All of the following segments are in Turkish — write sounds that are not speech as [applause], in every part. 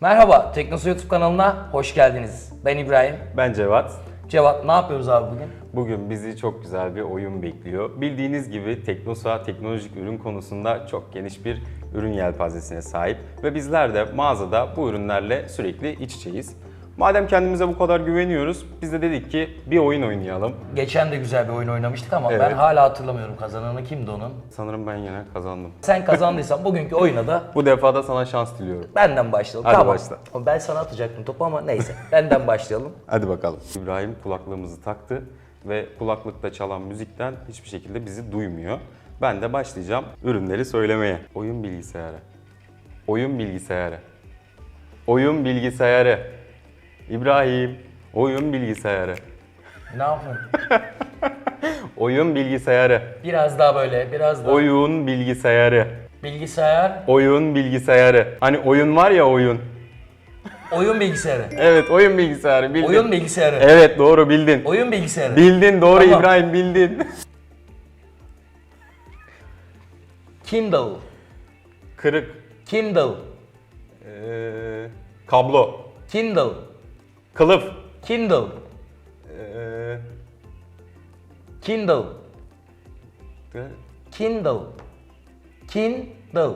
Merhaba, Teknosu YouTube kanalına hoş geldiniz. Ben İbrahim. Ben Cevat. Cevat, ne yapıyoruz abi bugün? Bugün bizi çok güzel bir oyun bekliyor. Bildiğiniz gibi Teknosa teknolojik ürün konusunda çok geniş bir ürün yelpazesine sahip ve bizler de mağazada bu ürünlerle sürekli iç içeyiz. Madem kendimize bu kadar güveniyoruz, biz de dedik ki bir oyun oynayalım. Geçen de güzel bir oyun oynamıştık ama ben Evet. hala hatırlamıyorum kazananı kimdi onun. Sanırım ben yine kazandım. Sen kazandıysan bugünkü [laughs] oyuna da Bu defa da sana şans diliyorum. benden başlayalım. Hadi tamam. başla. Ama Ben sana atacaktım topu ama neyse. benden başlayalım. [laughs] Hadi bakalım. İbrahim kulaklığımızı taktı ve kulaklıkta çalan müzikten hiçbir şekilde bizi duymuyor. Ben de başlayacağım ürünleri söylemeye. Oyun bilgisayarı. Oyun bilgisayarı. Oyun bilgisayarı. İbrahim, oyun bilgisayarı. Ne yapıyorsun? [laughs] Oyun bilgisayarı. Biraz daha böyle, biraz daha. Oyun bilgisayarı. Bilgisayar, Oyun bilgisayarı. Hani oyun var ya oyun. oyun bilgisayarı. Evet, oyun bilgisayarı bildin. Oyun bilgisayarı. Evet, doğru bildin. Oyun bilgisayarı. Bildin, doğru Tamam. İbrahim bildin. Kindle. Kırık. Kindle. Ee, kablo. Kindle. Kılıf. Kindle. Ee, Kindle. de- Kindle. Kindle.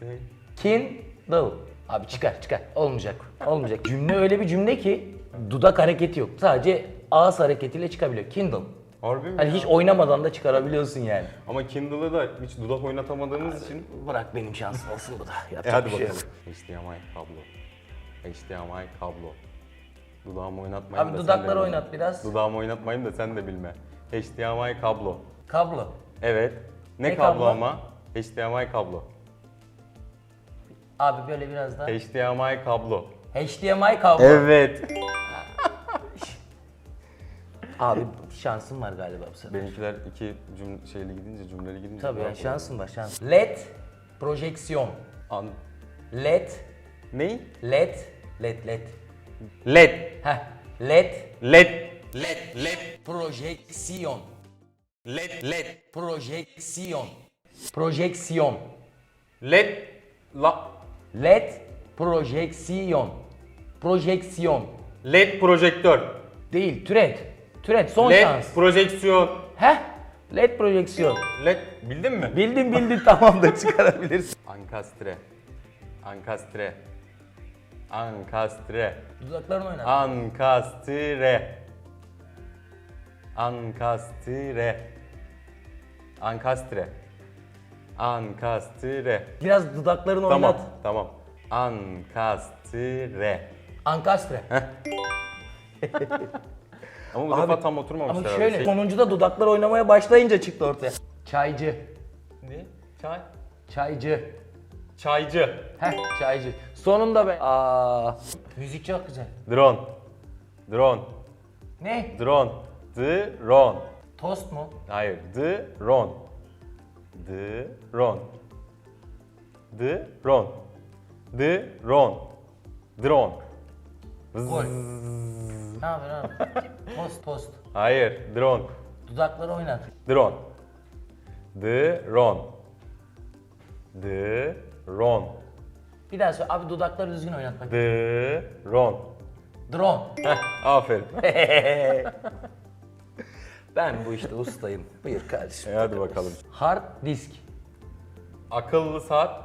de- Kindle. Abi çıkar çıkar. Olmayacak. Olmayacak. Cümle öyle bir cümle ki dudak hareketi yok. Sadece ağız hareketiyle çıkabiliyor. Kindle. Harbi mi? Hani ya? hiç oynamadan da çıkarabiliyorsun yani. Ama Kindle'ı da hiç dudak oynatamadığımız için. Bırak benim şansım olsun bu da. E Yapacak hadi bir şey yok. bakalım. HDMI kablo. HDMI kablo. Dudağımı oynatmayayım Abi da sen de bilme. oynat biraz. Dudağımı oynatmayayım da sen de bilme. HDMI kablo. Kablo. Evet. Ne, Ne kablo, kablo? ama? HDMI kablo. Abi böyle biraz daha. HDMI kablo. HDMI kablo. Evet. [laughs] Abi şansın var galiba bu sefer. Benimkiler iki cüm şeyli gidince cümleli gidince. Tabii ya şansın var şans. LED projeksiyon. An... LED Ney? LED LED LED. LED. Heh. LED LED. LED LED projeksiyon. LED. LED. Projeksiyon. Projeksiyon. LED. La. LED projeksiyon. Projeksiyon. LED projektör. Değil, türet. Türet son LED şans. projeksiyon. Heh. LED projeksiyon. LED bildin mi? Bildin bildin [laughs] tamam da çıkarabilirsin. Ankastre. Ankastre. Ankastre. Dudaklarını oynat. Ankastre. Ankastre. Ankastre. Ankastre. Biraz dudaklarını Tamam, oynat. tamam. Ankastre. Ankastre. [laughs] Ama bu Abi, defa tam oturmamış Ama herhalde. şöyle sonuncuda dudaklar oynamaya başlayınca çıktı ortaya. Çaycı. Ne? Çay. Çaycı. Çaycı. Heh çaycı. Sonunda be. Aa. Müzik çok güzel. Drone. Drone. Ne? Drone. Drone. Tost mu? Hayır. Drone. Drone. Drone. Drone. Drone. Gol. Ne yapıyorsun abi? tost tost. Hayır. Drone. Dudakları oynat. Drone. Drone. Drone. Bir daha söyle. Abi dudakları düzgün oynat bak. Drone. Drone. Heh, aferin. [laughs] Ben bu işte ustayım. Buyur kardeşim. E hadi bakalım. Hard disk. Akıllı saat.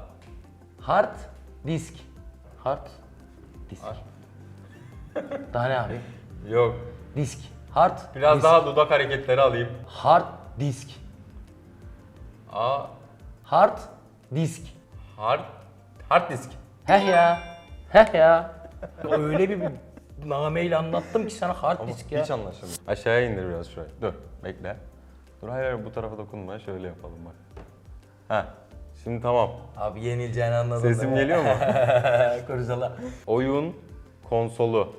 Hard disk. Hard disk. [laughs] Daha ne abi? Yok. Disk. Hard Biraz disk. daha dudak hareketleri alayım. Hard disk. A. Hard disk. Hard. Hard disk. Heh ya. Heh ya. Öyle bir, nameyle anlattım ki sana hard disk ya. Hiç anlaşılmıyor. Aşağıya indir biraz şurayı. Dur. Bekle. Dur hayır, hayır bu tarafa dokunma. Şöyle yapalım bak. Heh. Şimdi tamam. Abi yenileceğini anladım. Sesim geliyor mu? [laughs] Kurcala. Oyun konsolu.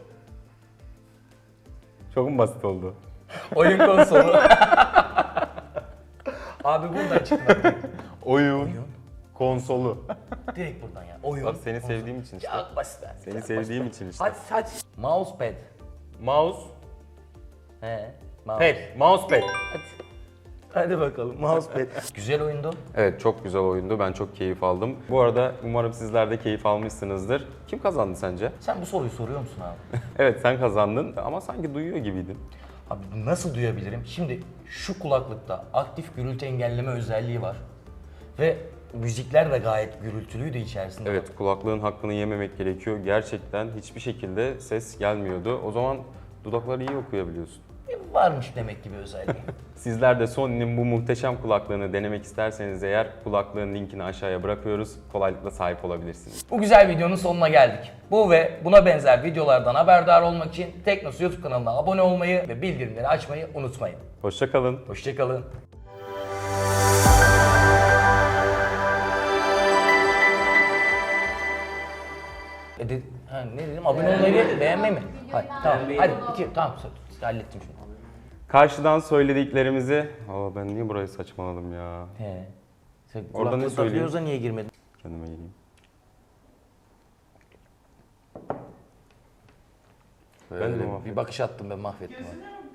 Çok mu basit oldu? Oyun konsolu. [laughs] Abi buradan çıkma. Oyun, konsolu. [laughs] Direkt buradan ya. Oyun. Bak seni sevdiğim için işte. Ya basit. Seni sevdiğim için işte. Hadi hadi. Mousepad. Mouse, He. Mouse. pad, mousepad. Hadi. Hadi bakalım mousepad. [laughs] Güzel oyundu. Evet çok güzel oyundu. Ben çok keyif aldım. Bu arada umarım sizler de keyif almışsınızdır. Kim kazandı sence? Sen bu soruyu soruyor musun abi? [laughs] Evet sen kazandın ama sanki duyuyor gibiydin. Abi nasıl duyabilirim? Şimdi şu kulaklıkta aktif gürültü engelleme özelliği var. Ve müzikler de gayet gürültülüydü içerisinde. Evet kulaklığın hakkını yememek gerekiyor. Gerçekten hiçbir şekilde ses gelmiyordu. O zaman dudakları iyi okuyabiliyorsun. E, Varmış demek ki bir özelliği. [laughs] Sizler de Sony'nin bu muhteşem kulaklığını denemek isterseniz eğer kulaklığın linkini aşağıya bırakıyoruz. Kolaylıkla sahip olabilirsiniz. bu güzel videonun sonuna geldik. Bu ve buna benzer videolardan haberdar olmak için Teknos YouTube kanalına abone olmayı ve bildirimleri açmayı unutmayın. Hoşçakalın. Hoşçakalın. E de, ha, ne dedim? Abone olmayı beğenmeyi mi? Hayır, tamam. Hadi, iki, tamam. Hallettim şunu. Karşıdan söylediklerimizi... Aa ben niye burayı saçmaladım ya? He. Sen Orada ne kulaklık söyleyeyim? takıyorsa niye girmedin? Kendime geleyim. Ben de mahvettim. bir bakış attım ben mahvettim. mü